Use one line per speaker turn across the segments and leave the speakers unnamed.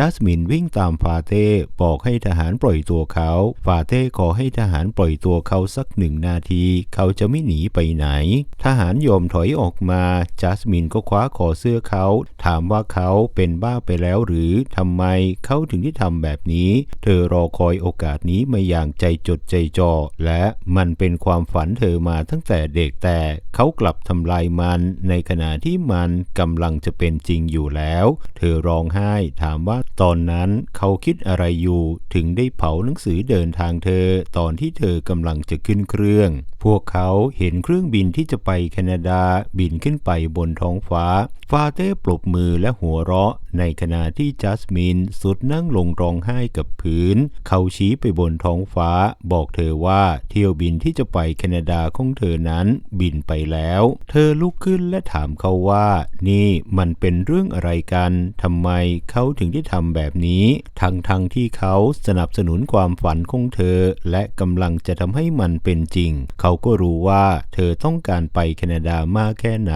จัสมินวิ่งตามฟาเต้บอกให้ทหารปล่อยตัวเขาฟาเต้ขอให้ทหารปล่อยตัวเขาสักหนึ่งนาที เขาจะไม่หนีไปไหน ทหารยอมถอยออกมา จัสมินก็คว้าคอเสื้อเขา ถามว่าเขาเป็นบ้าไปแล้วหรือทำไมเขาถึงได้ทำแบบนี้ เธอรอคอยโอกาสนี้มาอย่างใจจดใจจ่อและมันเป็นความฝันเธอมาตั้งแต่เด็กแต่เขากลับทำลายมันในขณะที่มันกำลังจะเป็นจริงอยู่แล้ว เธอร้องไห้ถามว่าตอนนั้นเขาคิดอะไรอยู่ถึงได้เผาหนังสือเดินทางเธอตอนที่เธอกำลังจะขึ้นเครื่อง พวกเขาเห็นเครื่องบินที่จะไปแคนาดาบินขึ้นไปบนท้องฟ้า ฟาเต้ปลบมือและหัวเราะ ในขณะที่จัสมินสุดนั่งลงร้องไห้กับพื้น เขาชี้ไปบนท้องฟ้า บอกเธอว่าเที่ยวบินที่จะไปแคนาดาของเธอนั้นบินไปแล้ว เธอลุกขึ้นและถามเขาว่า นี่มันเป็นเรื่องอะไรกันทำไมเขาถึงได้ทำแบบนี้ ทั้งทั้งที่เขาสนับสนุนความฝันของเธอ และกำลังจะทำให้มันเป็นจริง เขาก็รู้ว่าเธอต้องการไปแคนาดามากแค่ไหน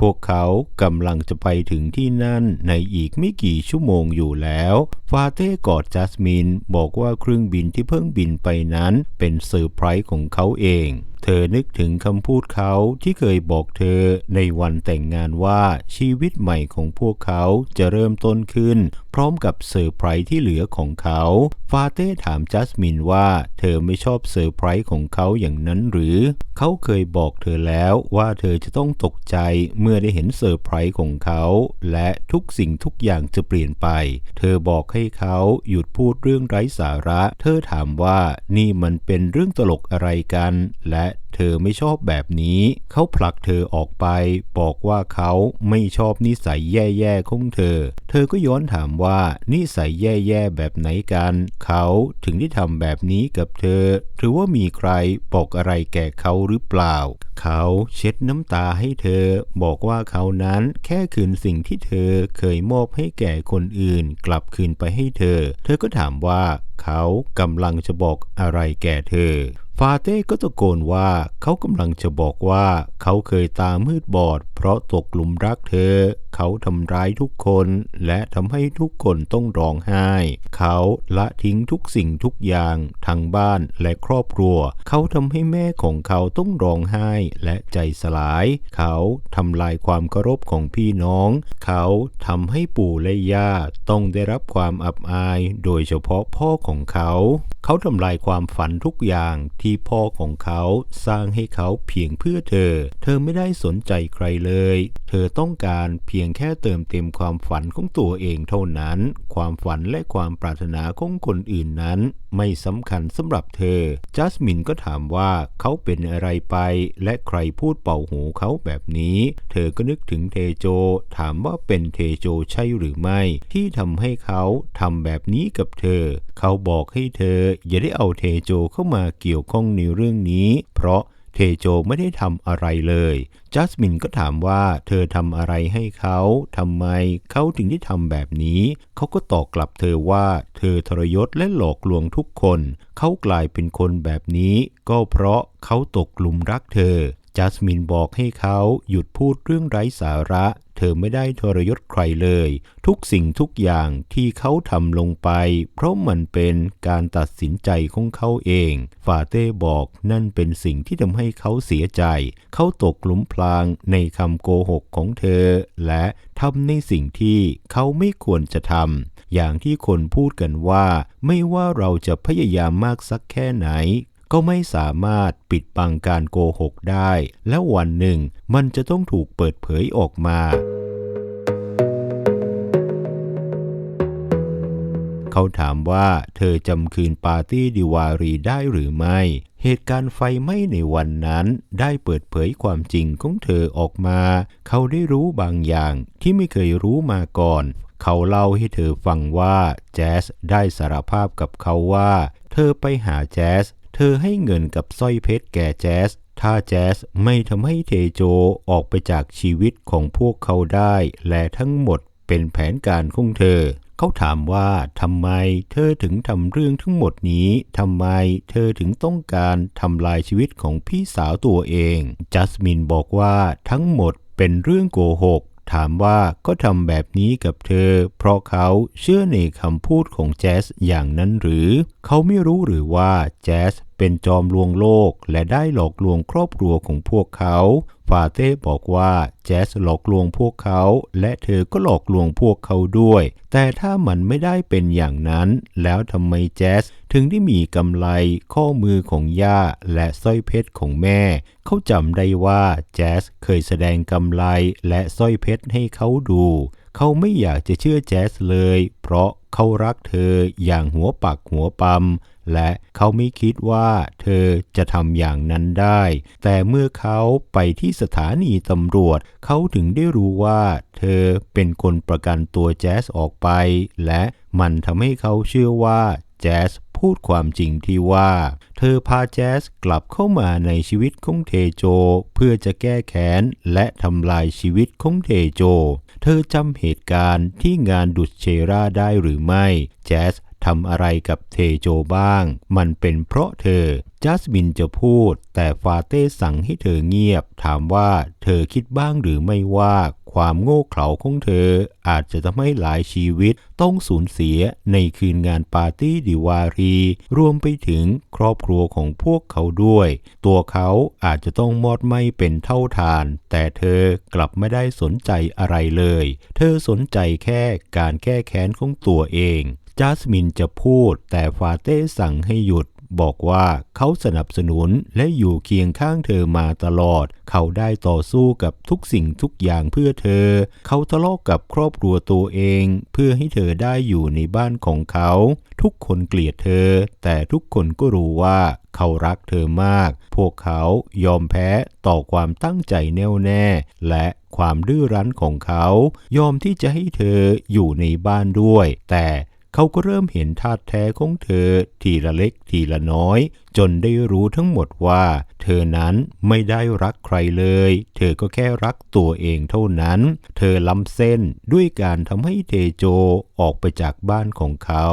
พวกเขากำลังจะไปถึงที่นั่นในอีกไม่กี่ชั่วโมงอยู่แล้ว ฟาเต้กอดจัสมินบอกว่าเครื่องบินที่เพิ่งบินไปนั้นเป็นเซอร์ไพรส์ของเขาเอง เธอนึกถึงคำพูดเขาที่เคยบอกเธอในวันแต่งงานว่าชีวิตใหม่ของพวกเขาจะเริ่มต้นขึ้น พร้อมกับเซอร์ไพรส์ที่เหลือของเขา ฟาเต้ถามจัสมินว่าเธอไม่ชอบเซอร์ไพรส์ของเขาอย่างนั้นหรือ เขาเคยบอกเธอแล้วว่าเธอจะต้องตกใจเมื่อได้เห็นเซอร์ไพรส์ของเขา และทุกสิ่งทุกอย่างจะเปลี่ยนไป เธอบอกให้เขาหยุดพูดเรื่องไร้สาระ เธอถามว่านี่มันเป็นเรื่องตลกอะไรกัน และเธอไม่ชอบแบบนี้ เขาผลักเธอออกไป บอกว่าเขาไม่ชอบนิสัยแย่ๆของเธอ เธอก็ย้อนถามว่านิสัยแย่ๆแบบไหนกัน เขาถึงได้ทำแบบนี้กับเธอ หรือว่ามีใครบอกอะไรแก่เขาหรือเปล่า เขาเช็ดน้ำตาให้เธอ บอกว่าเขานั้นแค่คืนสิ่งที่เธอเคยมอบให้แก่คนอื่น กลับคืนไปให้เธอ เธอก็ถามว่าเขากำลังจะบอกอะไรแก่เธอ ฟาเต้ก็ตะโกนว่าเขากำลังจะบอกว่าเขาเคยตามืดบอด เพราะตกหลุมรักเธอ เขาทำร้ายทุกคน และทำให้ทุกคนต้องร้องไห้ เขาละทิ้งทุกสิ่งทุกอย่างทั้งบ้านและครอบครัว เขาทำให้แม่ของเขาต้องร้องไห้และใจสลาย เขาทำลายความเคารพของพี่น้อง เขาทำให้ปู่และย่าต้องได้รับความอับอาย โดยเฉพาะพ่อของเขา เขาทำลายความฝันทุกอย่างที่พ่อของเขาสร้างให้เขาเพียงเพื่อเธอ เธอไม่ได้สนใจใครเลย เธอต้องการเพียงแค่เติมเต็มความฝันของตัวเองเท่านั้น ความฝันและความปรารถนาของคนอื่นนั้นไม่สำคัญสำหรับเธอ จัสมินก็ถามว่าเขาเป็นอะไรไป และใครพูดเป่าหูเขาแบบนี้ เธอก็นึกถึงเทโจ ถามว่าเป็นเทโจใช่หรือไม่ ที่ทำให้เขาทำแบบนี้กับเธอ เขาบอกให้เธออย่าได้เอาเทโจเข้ามาเกี่ยวข้องในเรื่องนี้ เพราะ เทโจไม่ได้ทำอะไรเลย จัสมินก็ถามว่าเธอทำอะไรให้เขาทำไมเขาถึงได้ทำแบบนี้ เขาก็ตอบกลับเธอว่า เธอทรยศและหลอกลวงทุกคน เขากลายเป็นคนแบบนี้ ก็เพราะเขาตกกลุ่มรักเธอ จัสมินบอกให้เขาหยุดพูดเรื่องไร้สาระ เธอไม่ได้ทรยศใครเลย ทุกสิ่งทุกอย่างที่เขาทำลงไป เพราะมันเป็นการตัดสินใจของเขาเอง ฟาเต้บอกนั่นเป็นสิ่งที่ทำให้เขาเสียใจ เขาตกหลุมพรางในคำโกหกของเธอ และทำในสิ่งที่เขาไม่ควรจะทำอย่างที่คนพูดกันว่า ไม่ว่าเราจะพยายามมากสักแค่ไหน ก็ไม่สามารถปิดบังการโกหกได้ และวันหนึ่งมันจะต้องถูกเปิดเผยออกมาเขาถามว่าเธอจำคืนปาร์ตี้ดิวารีได้หรือไม่ เหตุการณ์ไฟไหม้ในวันนั้นได้เปิดเผยความจริงของเธอออกมา เขาได้รู้บางอย่างที่ไม่เคยรู้มาก่อน เขาเล่าให้เธอฟังว่าแจ๊สได้สารภาพกับเขาว่า เธอไปหาแจ๊ส เธอให้เงินกับสร้อยเพชรแก่แจ๊ส ถ้าแจ๊สไม่ทำให้เทโจออกไปจากชีวิตของพวกเขาได้ และทั้งหมดเป็นแผนการของเธอ เขาถามว่าทำไมเธอถึงทำเรื่องทั้งหมดนี้ทำไมเธอถึงต้องการทำลายชีวิตของพี่สาวตัวเอง จัสมินบอกว่าทั้งหมดเป็นเรื่องโกหก ถามว่าก็ทำแบบนี้กับเธอ เพราะเขาเชื่อในคำพูดของแจสอย่างนั้นหรือ เขาไม่รู้หรือว่าแจสเป็นจอมลวงโลกและได้หลอกลวงครอบครัวของพวกเขา ฟาเต้บอกว่าแจสหลอกลวงพวกเขา และเธอก็หลอกลวงพวกเขาด้วย แต่ถ้ามันไม่ได้เป็นอย่างนั้น แล้วทำไมแจสถึงได้มีกำไลข้อมือของย่าและสร้อยเพชรของแม่ เขาจำได้ว่าแจสเคยแสดงกำไลและสร้อยเพชรให้เขาดู เขาไม่อยากจะเชื่อแจสเลย เพราะเขารักเธออย่างหัวปักหัวปั๊ม และเขาไม่คิดว่าเธอจะทำอย่างนั้นได้ แต่เมื่อเขาไปที่สถานีตำรวจ เขาถึงได้รู้ว่าเธอเป็นคนประกันตัวแจสออกไป และมันทำให้เขาเชื่อว่าแจสพูดความจริงที่ว่า เธอพาแจสกลับเข้ามาในชีวิตของเทโจ เพื่อจะแก้แค้นและทำลายชีวิตของเทโจ เธอจำเหตุการณ์ที่งานดุชเชราได้หรือไม่ แจส ทำอะไรกับเทโจบ้าง มันเป็นเพราะเธอ จัสมินจะพูด แต่ฟาเต้สั่งให้เธอเงียบ ถามว่าเธอคิดบ้างหรือไม่ว่าความโง่เขลาของเธอ อาจจะทำให้หลายชีวิตต้องสูญเสียในคืนงานปาร์ตี้ดิวารี รวมไปถึงครอบครัวของพวกเขาด้วย ตัวเขาอาจจะต้องมอดไหม้เป็นเท่าทาน แต่เธอกลับไม่ได้สนใจอะไรเลย เธอสนใจแค่การแก้แค้นของตัวเอง จัสมินจะพูด แต่ฟาเต้สั่งให้หยุด บอกว่าเขาสนับสนุนและอยู่เคียงข้างเธอมาตลอด เขาได้ต่อสู้กับทุกสิ่งทุกอย่างเพื่อเธอ เขาทะเลาะกกับครอบครัวตัวเอง เพื่อให้เธอได้อยู่ในบ้านของเขา ทุกคนเกลียดเธอ แต่ทุกคนก็รู้ว่าเขารักเธอมาก พวกเขายอมแพ้ต่อความตั้งใจแน่วแน่ และความดื้อรั้นของเขา ยอมที่จะให้เธออยู่ในบ้านด้วย แต่ เขาก็เริ่มเห็นธาตุแท้ของเธอทีละเล็กทีละน้อย จนได้รู้ทั้งหมดว่า เธอนั้นไม่ได้รักใครเลย เธอก็แค่รักตัวเองเท่านั้น เธอล้ำเส้นด้วยการทำให้เทโจออกไปจากบ้านของเขา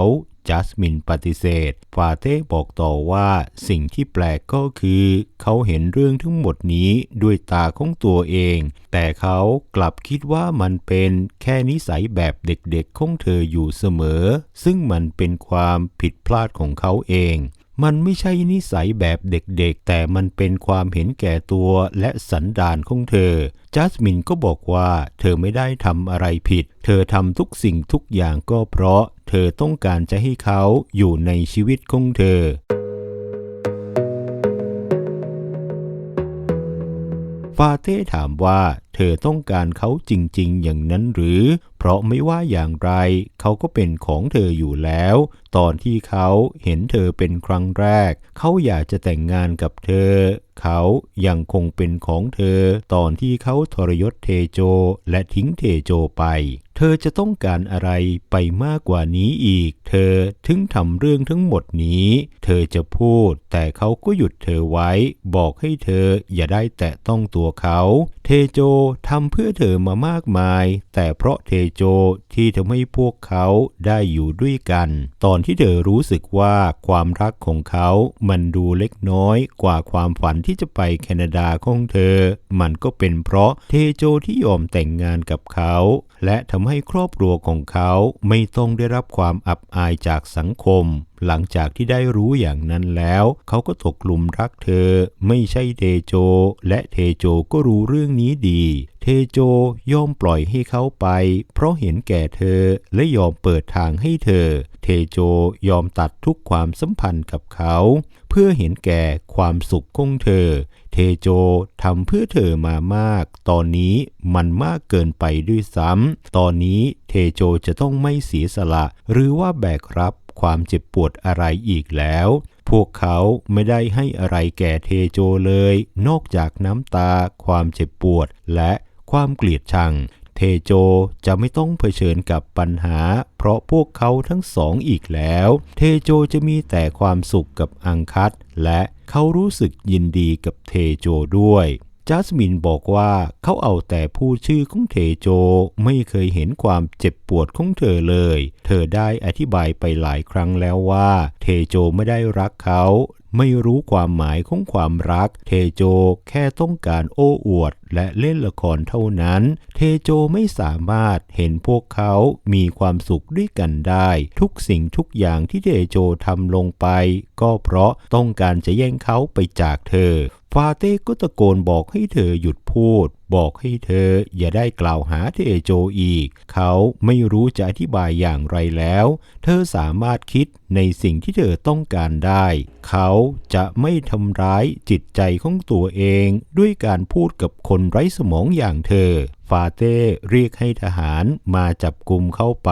จัสมินปฏิเสธ ฟาเต้บอกต่อว่าสิ่งที่แปลกก็คือ เขาเห็นเรื่องทั้งหมดนี้ด้วยตาของตัวเอง แต่เขากลับคิดว่ามันเป็นแค่นิสัยแบบเด็กๆของเธออยู่เสมอ ซึ่งมันเป็นความผิดพลาดของเขาเองมันไม่ใช่นิสัยแบบเด็กๆ แต่มันเป็นความเห็นแก่ตัวและสันดานของเธอ จัสมินก็บอกว่าเธอไม่ได้ทำอะไรผิด เธอทำทุกสิ่งทุกอย่างก็เพราะ เธอต้องการจะให้เขาอยู่ในชีวิตของเธอ ฟาเต้ถามว่าเธอต้องการเขาจริง ๆ อย่างนั้นหรือ เพราะไม่ว่าอย่างไร เขาก็เป็นของเธออยู่แล้ว ตอนที่เขาเห็นเธอเป็นครั้งแรก เขาอยากจะแต่งงานกับเธอ เขายังคงเป็นของเธอ ตอนที่เขาทรยศเทโจและทิ้งเทโจไป เธอจะต้องการอะไรไปมากกว่านี้อีก เธอถึงทำเรื่องทั้งหมดนี้ เธอจะพูด แต่เขาก็หยุดเธอไว้ บอกให้เธออย่าได้แตะต้องตัวเขา เทโจทำเพื่อเธอมามากมาย แต่เพราะเทโจที่ทำให้พวกเขาได้อยู่ด้วยกัน ตอนที่เธอรู้สึกว่าความรักของเขามันดูเล็กน้อยกว่าความฝันที่จะไปแคนาดาของเธอ มันก็เป็นเพราะเทโจที่ยอมแต่งงานกับเขา และทำให้ครอบครัวของเขาไม่ต้องได้รับความอับอายจากสังคม หลังจากที่ได้รู้อย่างนั้นแล้ว เขาก็ตกลุมรักเธอ ไม่ใช่เทโจ และเทโจก็รู้เรื่องนี้ดี เทโจยอมปล่อยให้เขาไป เพราะเห็นแก่เธอและยอมเปิดทางให้เธอ เทโจยอมตัดทุกความสัมพันธ์กับเขา เพื่อเห็นแก่ความสุขของเธอ เทโจทำเพื่อเธอมามาก ตอนนี้มันมากเกินไปด้วยซ้ำตอนนี้เทโจจะต้องไม่เสียสละ หรือว่าแบกรับ ความเจ็บปวดอะไรอีกแล้ว พวกเขาไม่ได้ให้อะไรแก่เทโจเลย นอกจากน้ำตา ความเจ็บปวด และความเกลียดชัง เทโจจะไม่ต้องเผชิญกับปัญหา เพราะพวกเขาทั้งสองอีกแล้ว เทโจจะมีแต่ความสุขกับอังคัตและเขารู้สึกยินดีกับเทโจด้วย จัสมินบอกว่าเขาเอาแต่พูดชื่อของเทโจไม่เคยเห็นความเจ็บปวดของเธอเลย เธอได้อธิบายไปหลายครั้งแล้วว่า เทโจไม่ได้รักเขาไม่รู้ความหมายของความรัก เทโจแค่ต้องการโอ้อวด และเล่นละครเท่านั้น เทโจไม่สามารถเห็นพวกเขามีความสุขด้วยกันได้ ทุกสิ่งทุกอย่างที่เทโจทำลงไป ก็เพราะต้องการจะแย่งเขาไปจากเธอ ฟาเต้ก็ตะโกนบอกให้เธอหยุดพูด บอกให้เธออย่าได้กล่าวหาเทโจอีก เขาไม่รู้จะอธิบายอย่างไรแล้ว เธอสามารถคิดในสิ่งที่เธอต้องการได้ เขาจะไม่ทำร้ายจิตใจของตัวเองด้วยการพูดกับคนไร้สมองอย่างเธอ ฟาเต้เรียกให้ทหารมาจับกลุ่มเข้าไป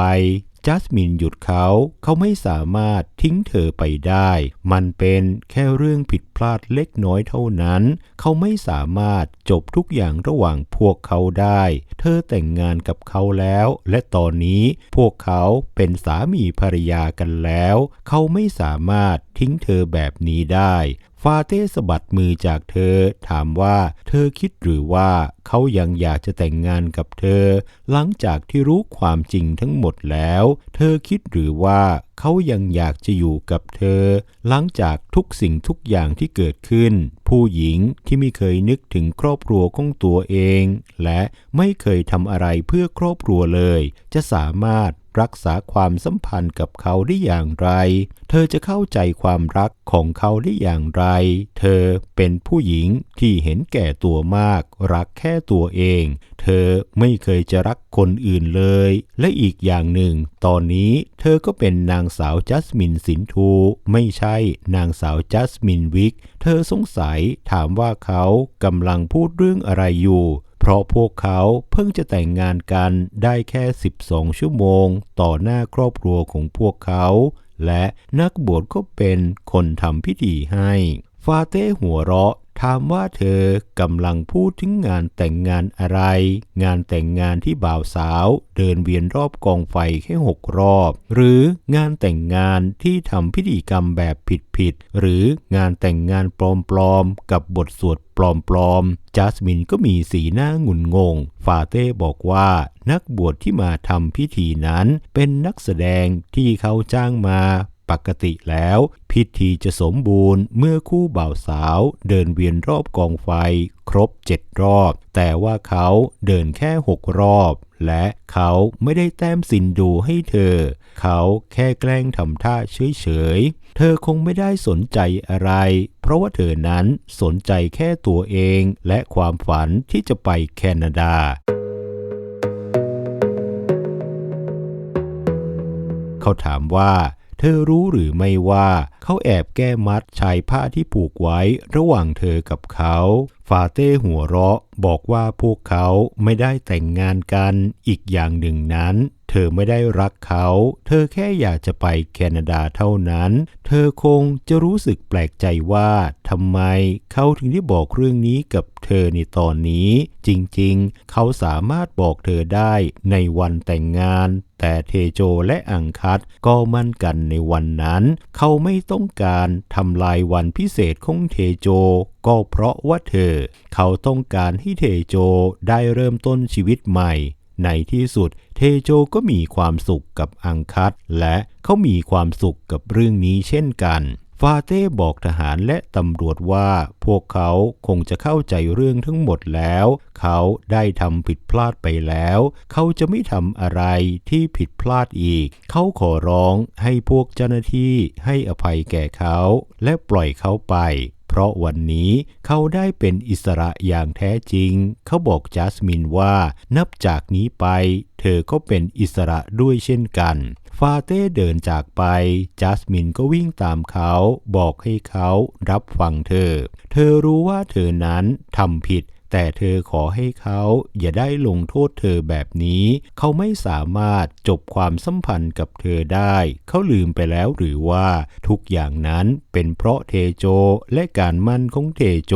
จัสมินหยุดเขา เขาไม่สามารถทิ้งเธอไปได้ มันเป็นแค่เรื่องผิดพลาดเล็กน้อยเท่านั้น เขาไม่สามารถจบทุกอย่างระหว่างพวกเขาได้ เธอแต่งงานกับเขาแล้ว และตอนนี้พวกเขาเป็นสามีภรรยากันแล้ว เขาไม่สามารถทิ้งเธอแบบนี้ได้ ฟาเต้สะบัดมือจากเธอ ถามว่าเธอคิดหรือว่าเขายังอยากจะแต่งงานกับเธอ หลังจากที่รู้ความจริงทั้งหมดแล้ว เธอคิดหรือว่าเขายังอยากจะอยู่กับเธอ หลังจากทุกสิ่งทุกอย่างที่เกิดขึ้น ผู้หญิงที่ไม่เคยนึกถึงครอบครัวของตัวเอง และไม่เคยทำอะไรเพื่อครอบครัวเลย จะสามารถ รักษาความสัมพันธ์กับเขาได้อย่างไร เธอจะเข้าใจความรักของเขาได้อย่างไร เธอเป็นผู้หญิงที่เห็นแก่ตัวมาก รักแค่ตัวเอง เธอไม่เคยจะรักคนอื่นเลย และอีกอย่างหนึ่ง ตอนนี้เธอก็เป็นนางสาวจัสมินสินทูไม่ใช่นางสาวจัสมินวิก เธอสงสัยถามว่าเขากำลังพูดเรื่องอะไรอยู่เพราะพวกเขาเพิ่งจะแต่งงานกันได้แค่ 12 ชั่วโมง ต่อหน้าครอบครัวของพวกเขา และนักบวชก็เป็นคนทำพิธีให้ ฟาเต้หัวเราะถามว่าเธอกำลังพูดถึงงานแต่งงานอะไร งานแต่งงานที่บ่าวสาว เดินเวียนรอบกองไฟแค่หกรอบ หรืองานแต่งงานที่ทำพิธีกรรมแบบผิดๆหรืองานแต่งงานปลอมๆ กับบทสวดปลอมๆ จัสมินก็มีสีหน้างุนงง ฟาเต้บอกว่านักบวชที่มาทำพิธีนั้นเป็นนักแสดงที่เขาจ้างมา ปกติแล้ว พิธีจะสมบูรณ์เมื่อคู่บ่าวสาวเดินเวียนรอบกองไฟครบเจ็ดรอบ แต่ว่าเขาเดินแค่หกรอบ และเขาไม่ได้แต้มสินดูให้เธอ เขาแค่แกล้งทำท่าเฉยๆ เธอคงไม่ได้สนใจอะไร เพราะว่าเธอนั้นสนใจแค่ตัวเองและความฝันที่จะไปแคนาดาเขาถามว่า เธอรู้หรือไม่ว่า เขาแอบแก้มัดชายผ้าที่ผูกไว้ระหว่างเธอกับเขา ฟาเต้หัวเราะบอกว่าพวกเขาไม่ได้แต่งงานกันอีกอย่างหนึ่งนั้น เธอไม่ได้รักเขา เธอแค่อยากจะไปแคนาดาเท่านั้น เธอคงจะรู้สึกแปลกใจว่าทำไมเขาถึงได้บอกเรื่องนี้กับเธอในตอนนี้ จริงๆ เขาสามารถบอกเธอได้ในวันแต่งงาน แต่เทโจและอังคัตก็มั่นกันในวันนั้น เขาไม่ตต้องการทำลายวันพิเศษของเทโจ ก็เพราะว่าเธอ เขาต้องการให้เทโจได้เริ่มต้นชีวิตใหม่ ในที่สุดเทโจก็มีความสุขกับอังคัตและเขามีความสุขกับเรื่องนี้เช่นกัน ฟาเต้บอกทหารและตำรวจว่าพวกเขาคงจะเข้าใจเรื่องทั้งหมดแล้ว เขาได้ทำผิดพลาดไปแล้ว เขาจะไม่ทำอะไรที่ผิดพลาดอีก เขาขอร้องให้พวกเจ้าหน้าที่ให้อภัยแก่เขา และปล่อยเขาไป เพราะวันนี้เขาได้เป็นอิสระอย่างแท้จริง เขาบอกจัสมินว่านับจากนี้ไป เธอก็เป็นอิสระด้วยเช่นกัน ฟาเต้เดินจากไป จัสมินก็วิ่งตามเขา บอกให้เขารับฟังเธอ เธอรู้ว่าเธอนั้นทำผิด แต่เธอขอให้เขาอย่าได้ลงโทษเธอแบบนี้ เขาไม่สามารถจบความสัมพันธ์กับเธอได้ เขาลืมไปแล้วหรือว่าทุกอย่างนั้นเป็นเพราะเทโจและการมั่นของเทโจ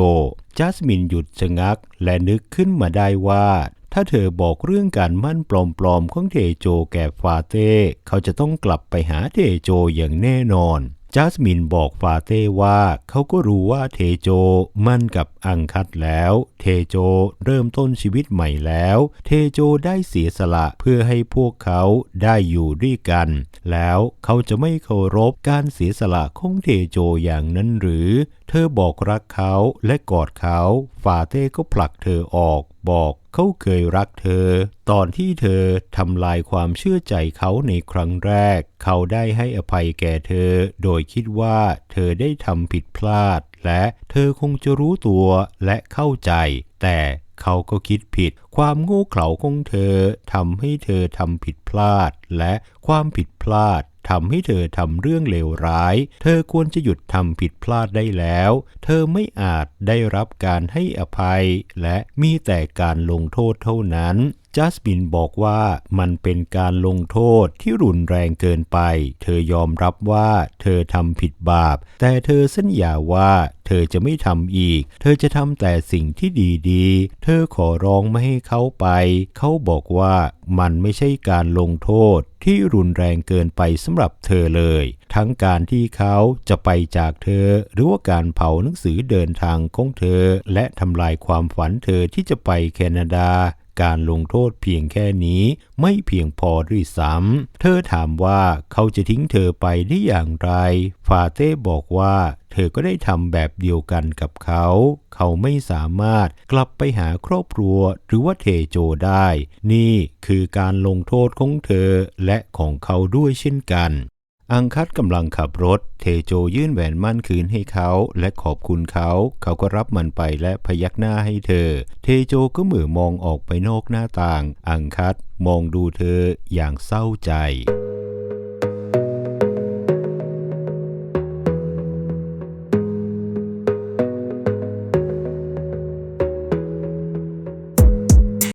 จัสมินหยุดชะงักและนึกขึ้นมาได้ว่าถ้าเธอบอกเรื่องการมั่นปลอมๆของเทโจแก่ฟาเต้ เขาจะต้องกลับไปหาเทโจอย่างแน่นอน จัสมินบอกฟาเต้ว่าเขาก็รู้ว่าเทโจมั่นกับอังคัดแล้ว เทโจเริ่มต้นชีวิตใหม่แล้ว เทโจได้เสียสละเพื่อให้พวกเขาได้อยู่ด้วยกัน แล้วเขาจะไม่เคารพการเสียสละของเทโจอย่างนั้นหรือ เธอบอกรักเขาและกอดเขาฟาเต้ก็ผลักเธอออก บอกเขาเคยรักเธอ ตอนที่เธอทำลายความเชื่อใจเขาในครั้งแรก เขาได้ให้อภัยแก่เธอ โดยคิดว่าเธอได้ทำผิดพลาด และเธอคงจะรู้ตัวและเข้าใจ แต่เขาก็คิดผิด ความโง่เขลาของเธอทำให้เธอทำผิดพลาด และความผิดพลาด ทำให้เธอทำเรื่องเลวร้าย เธอควรจะหยุดทำผิดพลาดได้แล้ว เธอไม่อาจได้รับการให้อภัย และมีแต่การลงโทษเท่านั้นจัสมินบอกว่ามันเป็นการลงโทษที่รุนแรงเกินไป เธอยอมรับว่าเธอทำผิดบาป แต่เธอสัญญาว่าเธอจะไม่ทำอีก เธอจะทำแต่สิ่งที่ดีๆ เธอขอร้องไม่ให้เขาไป เขาบอกว่ามันไม่ใช่การลงโทษที่รุนแรงเกินไปสำหรับเธอเลย ทั้งการที่เขาจะไปจากเธอ หรือว่าการเผาหนังสือเดินทางของเธอ และทำลายความฝันเธอที่จะไปแคนาดา การลงโทษเพียงแค่นี้ไม่เพียงพอด้วยซ้ำ เธอถามว่าเขาจะทิ้งเธอไปได้อย่างไร ฟาเต้บอกว่าเธอก็ได้ทำแบบเดียวกันกับเขา เขาไม่สามารถกลับไปหาครอบครัวหรือว่าเทโจได้ นี่คือการลงโทษของเธอและของเขาด้วยเช่นกัน อังคัดกำลังขับรถ เทโจยื่นแหวนมั่นคืนให้เขาและขอบคุณเขา เขาก็รับมันไปและพยักหน้าให้เธอ เทโจก็เหมือมองออกไปนอกหน้าต่าง อังคัดมองดูเธออย่างเศร้าใจ